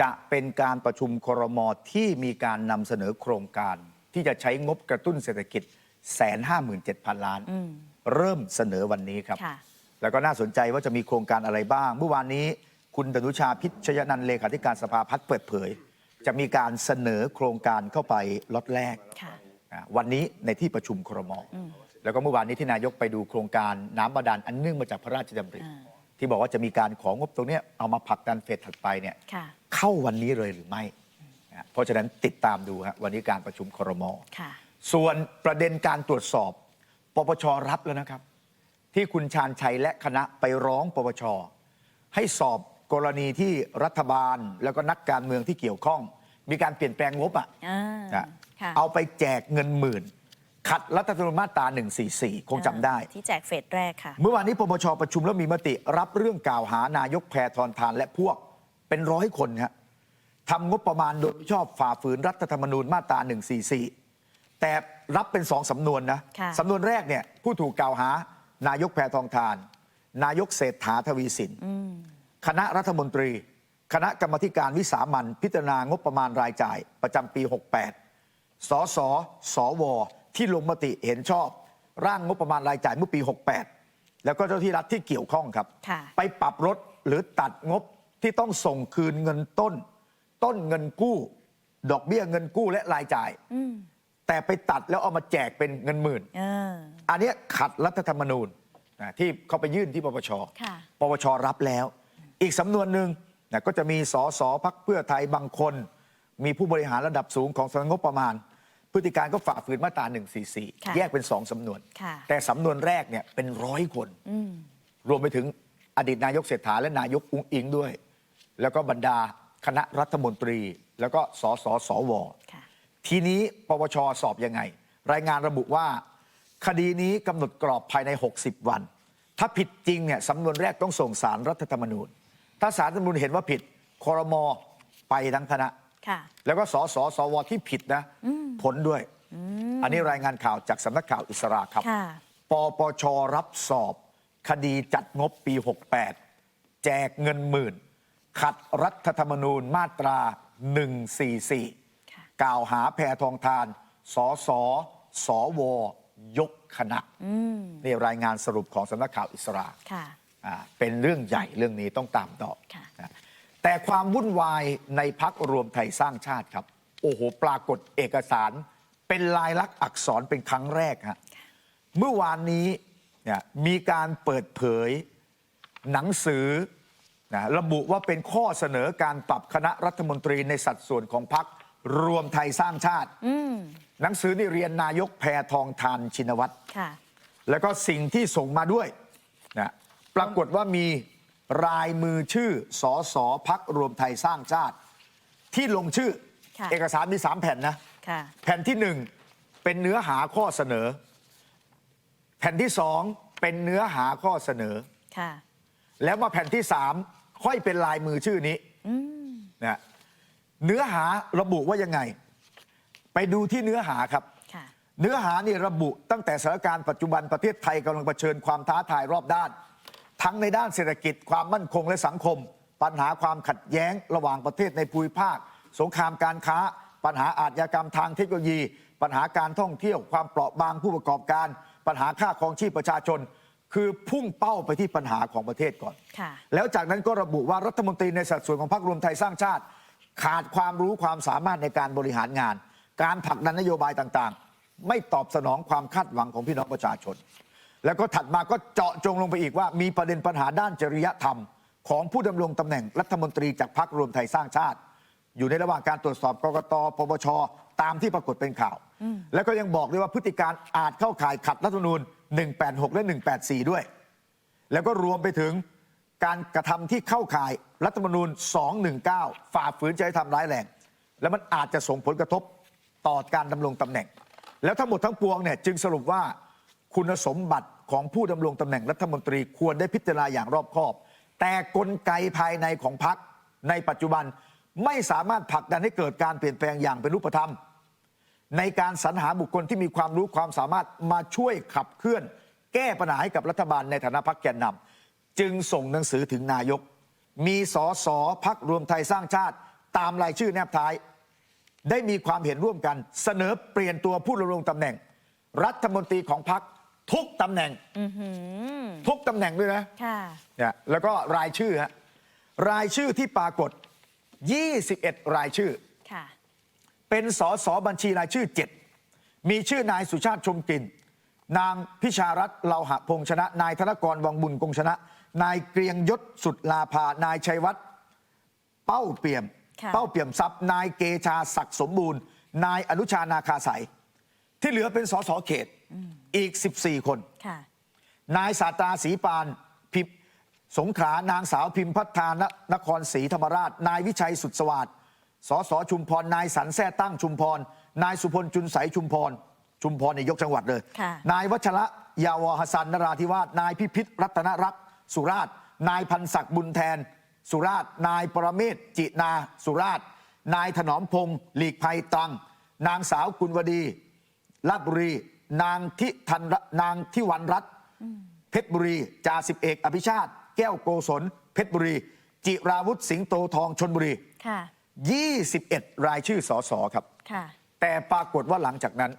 จะเป็นการประชุมครมที่มีการนำเสนอโครงการ ที่จะใช้งบกระตุ้นเศรษฐกิจแสนห้าหมื่นเจ็ดพันล้านอืมเริ่มเสนอวันนี้ครับค่ะแล้วก็น่าสนใจว่าจะมีโครงการอะไรบ้าง เมื่อวานนี้คุณดนุชาพิชยนันท์เลขาธิการสภาพัฒน์เปิดเผย จะมีการเสนอโครงการเข้าไปล็อตแรกค่ะอ่าวันนี้ในที่ประชุมครมแล้วก็เมื่อวานนี้ที่นายกไปดูโครงการน้ำบาดาลอันเนื่องมาจากพระราชดำริอ่าที่บอกว่าจะมีการของงบตรงเนี้ยเอามาผลักดันเฟสถัดไปเนี่ยค่ะ เข้าวันนี้เลยหรือไม่นะเพราะฉะนั้นติดตามดูฮะวันนี้การประชุมครม ค่ะ ส่วนประเด็นการตรวจสอบ ปปชรับแล้วนะครับ ที่คุณชาญชัยและคณะไปร้องปปช ให้สอบกรณีที่รัฐบาลแล้วก็นักการเมืองที่เกี่ยวข้อง มีการเปลี่ยนแปลงงบอะอ่านะค่ะ เอาไปแจกเงินหมื่น ขัดรัฐธรรมนูญมาตรา 144 คงจำได้ ที่แจกเฟสแรกค่ะ เมื่อวานนี้ปปชประชุมแล้วมีมติรับเรื่องกล่าวหานายกแพทองทานและพวก เป็นร้อยคนฮะทำงบประมาณโดยมิชอบฝ่าฝืนรัฐธรรมนูญมาตรา 144 แต่รับเป็นสองสำนวนนะค่ะสำนวนแรกเนี่ยผู้ถูกกล่าวหานายกแพทองทาน นายกเศรษฐาทวีสินอืมคณะรัฐมนตรี คณะกรรมาธิการวิสามันพิจารณางบประมาณรายจ่าย ประจำปี 68 สสสว ที่ลงมติเห็นชอบ ร่างงบประมาณรายจ่ายเมื่อปี 68 แล้วก็เจ้าที่รัฐที่เกี่ยวข้องครับค่ะไปปรับลดหรือตัดงบ ที่ต้องส่งคืนเงินต้น ต้นเงินกู้ ดอกเบี้ยเงินกู้และรายจ่าย อืมแต่ไปตัดแล้วเอามาแจกเป็นเงินหมื่น เออ อันเนี้ยขัดรัฐธรรมนูญนะที่เขาไปยื่นที่ปปช ค่ะ ปปชรับแล้ว อีกสำนวนหนึ่งนะก็จะมีสสพักเพื่อไทยบางคน มีผู้บริหารระดับสูงของสำนักงบประมาณ พฤติการก็ฝ่าฝืนมาตราค่ะ144 แยกเป็นสองสำนวน ค่ะ แต่สำนวนแรกเนี่ยเป็นร้อยคน อืม รวมไปถึงอดีตนายกเศรษฐาและนายกอุ้งอิงด้วย แล้วก็บรรดาคณะรัฐมนตรี แล้วก็สสสวค่ะทีนี้ปปชสอบยังไง รายงานระบุว่า คดีนี้กำหนดกรอบภายใน 60 วัน ถ้าผิดจริงเนี่ยสำนวนแรกต้องส่งสารรัฐธรรมนูญ ถ้าสารรัฐธรรมนูญเห็นว่าผิดคอรมอไปทั้งคณะค่ะแล้วก็สสสวที่ผิดนะผลด้วย อันนี้รายงานข่าวจากสำนักข่าวอิสราครับค่ะปปชรับสอบ คดีจัดงบปี 68 แจกเงินหมื่น ขัดรัฐธรรมนูญมาตรา 144ค่ะกล่าวหาแพทองทาน สสสวยกคณะอืมนี่รายงานสรุปของสำนักข่าวอิสราค่ะอ่าเป็นเรื่องใหญ่เรื่องนี้ต้องตามต่อค่ะนะแต่ความวุ่นวายในพักรวมไทยสร้างชาติครับ โอ้โห ปรากฏเอกสารเป็นลายลักษณ์อักษรเป็นครั้งแรกฮะเมื่อวานนี้เนี่ยมีการเปิดเผยหนังสือ นะระบุว่าเป็นข้อเสนอการปรับคณะรัฐมนตรีในสัดส่วนของพักรวมไทยสร้างชาติอืมหนังสือนี่เรียนนายกแพทองทานชินวัตรค่ะแล้วก็สิ่งที่ส่งมาด้วยนะปรากฏว่ามีรายมือชื่อสอสอพักรวมไทยสร้างชาติ ที่ลงชื่อค่ะเอกสารมีสามแผ่นนะค่ะแผ่นที่หนึ่งเป็นเนื้อหาข้อเสนอ แผ่นที่สองเป็นเนื้อหาข้อเสนอค่ะแล้วมาแผ่นที่สาม ค่อยเป็นลายมือชื่อนี้อืมนะเนื้อหาระบุว่ายังไง ไปดูที่เนื้อหาครับค่ะเนื้อหานี่ระบุตั้งแต่สถานการณ์ปัจจุบันประเทศไทยกำลังเผชิญความท้าทายรอบด้าน ทั้งในด้านเศรษฐกิจความมั่นคงและสังคม ปัญหาความขัดแย้งระหว่างประเทศในภูมิภาค สงครามการค้า ปัญหาอาชญากรรมทางเทคโนโลยี ปัญหาการท่องเที่ยว ความเปราะบางผู้ประกอบการ ปัญหาค่าครองชีพประชาชน คือพุ่งเป้าไปที่ปัญหาของประเทศก่อน ค่ะ แล้วจากนั้นก็ระบุว่ารัฐมนตรีในสัดส่วนของพรรครวมไทยสร้างชาติ ขาดความรู้ความสามารถในการบริหารงาน การผลักดันนโยบายต่างๆ ไม่ตอบสนองความคาดหวังของพี่น้องประชาชน แล้วก็ถัดมาก็เจาะจงลงไปอีกว่า มีประเด็นปัญหาด้านจริยธรรม ของผู้ดำรงตำแหน่งรัฐมนตรีจากพรรครวมไทยสร้างชาติ อยู่ในระหว่างการตรวจสอบกกตปปชตามที่ปรากฏเป็นข่าว แล้วก็ยังบอกด้วยว่าพฤติการอาจเข้าข่ายขัดรัฐธรรมนูญ 186 และ 184 ด้วย แล้วก็รวมไปถึงการกระทำที่เข้าข่ายรัฐธรรมนูญ 219 ฝ่าฝืนจริยธรรมร้ายแรง แล้วมันอาจจะส่งผลกระทบต่อการดำรงตำแหน่ง แล้วทั้งหมดทั้งปวงเนี่ยจึงสรุปว่าคุณสมบัติของผู้ดำรงตำแหน่งรัฐมนตรีควรได้พิจารณาอย่างรอบคอบ แต่กลไกภายในของพรรคในปัจจุบันไม่สามารถผลักดันให้เกิดการเปลี่ยนแปลงอย่างเป็นรูปธรรม ในการสรรหาบุคคลที่มีความรู้ความสามารถมาช่วยขับเคลื่อน แก้ปัญหาให้กับรัฐบาลในฐานะพักแกนนำจึงส่งหนังสือถึงนายก มีสอสอพักรวมไทยสร้างชาติ ตามรายชื่อแนบท้าย ได้มีความเห็นร่วมกัน เสนอเปลี่ยนตัวผู้ดำรงตำแหน่ง รัฐมนตรีของพรรคทุกตำแหน่งอือหือทุกตำแหน่งด้วยนะค่ะเนี่ยแล้วก็รายชื่อฮะรายชื่อที่ปรากฏ 21 รายชื่อค่ะ เป็นสสบัญชีรายชื่อ 7 มีชื่อนายสุชาติชมกลิ่น นางพิชารัตน์เลาหะพงษ์ชนะ นายธนกรวังบุญกงชนะ นายเกรียงยศสุดลาภานายชัยวัฒน์เป้าเปี่ยมค่ะเป้าเปี่ยมทรัพย์นายเกชาศักดิ์สมบูรณ์ นายอนุชานาคาสายที่เหลือเป็นสสเขตอีก 14 คนค่ะนายสาตราศรีปานพิมพ์สงขลานางสาวพิมพ์พัฒานนครศรีธรรมราช นายวิชัยสุดสวัสดิ์ สสชุมพรนายสันแท่ตั้งชุมพร นายสุพลจุนใสชุมพร ชุมพรในยกจังหวัดเลย ค่ะ นายวัชระยาวหสันนราธิวาสนายพิพิธรัตนรักษ์สุราษฎร์นายพันศักดิ์บุญแทน สุราษฎร์นายปรเมศจินาสุราษฎร์นายถนอมพงศ์หลีกภัยตรัง นางสาวกุลวดีลาดบุรี นางทิทันระนางทิวันรัตน์เพชรบุรีจ่าสิบเอกอภิชาติ แก้วโกศลเพชรบุรี จิราวุธสิงโตทองชนบุรี ค่ะ 21 รายชื่อสอสอครับค่ะแต่ปรากฏว่าหลังจากนั้น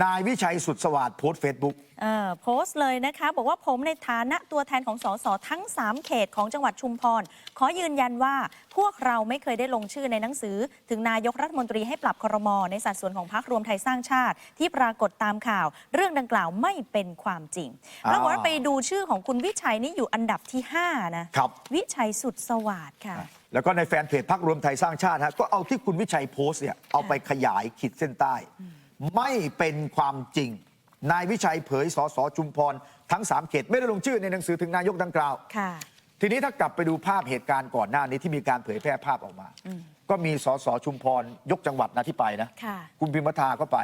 นายวิชัยสุดสวัสดิ์โพสต์เฟซบุ๊ก เอ่อโพสต์เลยนะคะ บอกว่าผมในฐานะตัวแทนของสสทั้ง 3 เขตของจังหวัดชุมพร ขอยืนยันว่าพวกเราไม่เคยได้ลงชื่อในหนังสือ ถึงนายกรัฐมนตรีให้ปรับครม ในสัดส่วนของพรรครวมไทยสร้างชาติ ที่ปรากฏตามข่าว เรื่องดังกล่าวไม่เป็นความจริงอ้าว ปรากฏว่าไปดูชื่อของคุณวิชัยนี่อยู่อันดับที่ 5 นะครับ วิชัยสุดสวัสดิ์ค่ะ แล้วก็ในแฟนเพจพักรวมไทยสร้างชาติฮะก็เอาที่คุณวิชัยโพสต์เนี่ยเอาไปขยายขีดเส้นใต้ ไม่เป็นความจริง นายวิชัยเผยสสชุมพร ทั้ง 3 เขต ไม่ได้ลงชื่อในหนังสือถึงนายกดังกล่าวค่ะทีนี้ถ้ากลับไปดูภาพเหตุการณ์ก่อนหน้านี้ที่มีการเผยแพร่ภาพออกมา ก็มีสสชุมพรยกจังหวัดนะที่ไปนะค่ะคุณพิมพ์ทาก็ไป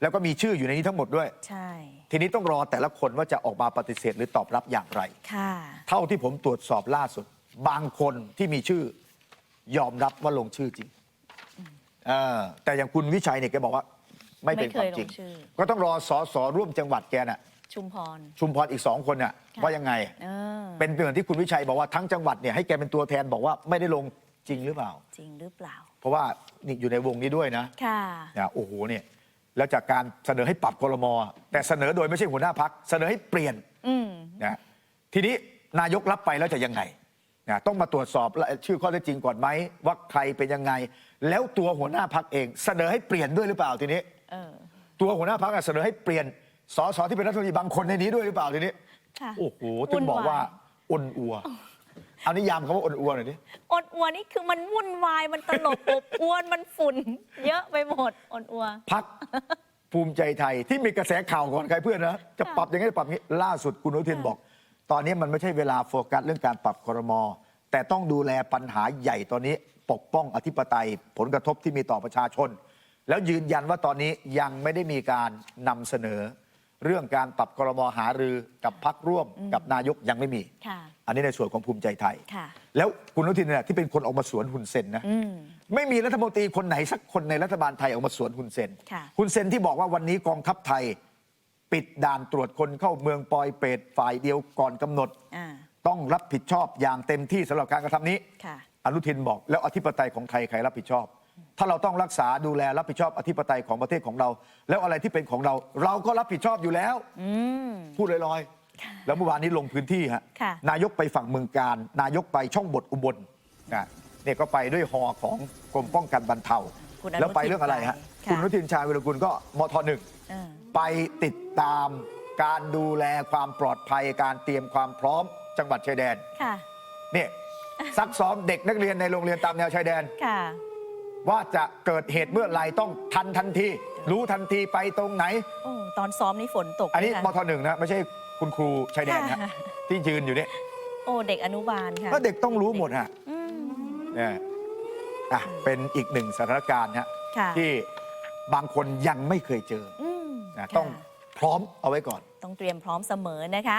แล้วก็มีชื่ออยู่ในนี้ทั้งหมดด้วยใช่ทีนี้ต้องรอแต่ละคนว่าจะออกมาปฏิเสธหรือตอบรับอย่างไรค่ะเท่าที่ผมตรวจสอบล่าสุด บางคนที่มีชื่อยอมรับว่าลงชื่อจริงเออแต่อย่างคุณวิชัยเนี่ยแกบอกว่า ไม่เป็นความจริงไม่เคยลงชื่อก็ต้องรอสอสอร่วมจังหวัดแกน่ะชุมพร ชุมพรอีกสองคนน่ะค่ะว่ายังไงเออเป็นเหมือนที่คุณวิชัยบอกว่าทั้งจังหวัดเนี่ยให้แกเป็นตัวแทนบอกว่าไม่ได้ลงจริงหรือเปล่า จริงหรือเปล่า เพราะว่านี่อยู่ในวงนี้ด้วยนะค่ะเนี่ยโอ้โหเนี่ยแล้วจากการเสนอให้ปรับครมแต่เสนอโดยไม่ใช่หัวหน้าพักเสนอให้เปลี่ยนอืมนะทีนี้นายกรับไปแล้วจะยังไงนะต้องมาตรวจสอบชื่อข้อเท็จจริงก่อนไหมว่าใครเป็นยังไง แล้วตัวหัวหน้าพักเอง เสนอให้เปลี่ยนด้วยหรือเปล่าทีนี้เออ ตัวหัวหน้าพักเสนอให้เปลี่ยนสสที่เป็นรัฐมนตรีบางคนในนี้ด้วยหรือเปล่าทีนี้ค่ะโอ้โหถึงบอกว่าวุ่นวายอนอัวเอานิยามคำว่าอนอัวหน่อยดิอดอัวนี่คือมันวุ่นวาย มันตลบอบอวน มันฝุ่น เยอะไปหมดอดอัวพักภูมิใจไทยที่มีกระแสข่าวก่อนใครเพื่อนนะ จะปรับยังไงปรับอย่างนี้ล่าสุดคุณอนุทินบอก ตอนนี้มันไม่ใช่เวลาโฟกัสเรื่องการปรับครม แต่ต้องดูแลปัญหาใหญ่ตอนนี้ ปกป้องอธิปไตย ผลกระทบที่มีต่อประชาชน แล้วยืนยันว่าตอนนี้ยังไม่ได้มีการนำเสนอ เรื่องการปรับครมหารือกับพักร่วมกับนายกยังไม่มี ค่ะ อันนี้ในส่วนของภูมิใจไทย ค่ะ แล้วคุณอนุทินเนี่ยที่เป็นคนออกมาสวนหุ่นเซนนะ อืม ไม่มีรัฐมนตรีคนไหนสักคนในรัฐบาลไทยออกมาสวนฮุนเซนค่ะฮุนเซนที่บอกว่าวันนี้กองทัพไทย ปิดด่านตรวจคนเข้าเมืองปอยเปรตฝ่ายเดียวก่อนกำหนด อ่า ต้องรับผิดชอบอย่างเต็มที่สำหรับการกระทำนี้ ค่ะ อนุทินบอกแล้วอธิปไตยของใครใครรับผิดชอบ ถ้าเราต้องรักษาดูแลรับผิดชอบอธิปไตยของประเทศของเรา แล้วอะไรที่เป็นของเรา เราก็รับผิดชอบอยู่แล้ว อืม พูดลอยๆ แล้วเมื่อวานนี้ลงพื้นที่ฮะ ค่ะ นายกไปฝั่งเมืองการ นายกไปช่องบทอุบลนะเนี่ยก็ไปด้วยฮอของกรมป้องกันบรรเทา คุณอนุทินแล้วไปเรื่องอะไรฮะ ไปค่ะ คุณอนุทินชาญวิรกุลก็มทหนึ่ง เออ ไปติดตามการดูแลความปลอดภัยการเตรียมความพร้อมจังหวัดชายแดนค่ะ เนี่ยซักซ้อมเด็กนักเรียนในโรงเรียนตามแนวชายแดน ค่ะ ว่าจะเกิดเหตุเมื่อไหรต้องทันทันที รู้ทันทีไปตรงไหน โอ้ตอนซ้อมนี่ฝนตกอันนี้ด้วยมค่ะทหนึ่งนะไม่ใช่คุณครูชายแดนนะค่ะที่ยืนอยู่เนี่ยโอ้เด็กอนุบาลค่ะก็เด็กต้องรู้หมดฮะอืมเนี่ยอะเป็นอีกหนึ่งสถานการณ์ฮะค่ะที่บางคนยังไม่เคยเจออืมนะค่ะต้องพร้อมเอาไว้ก่อน ต้องเตรียมพร้อมเสมอนะคะ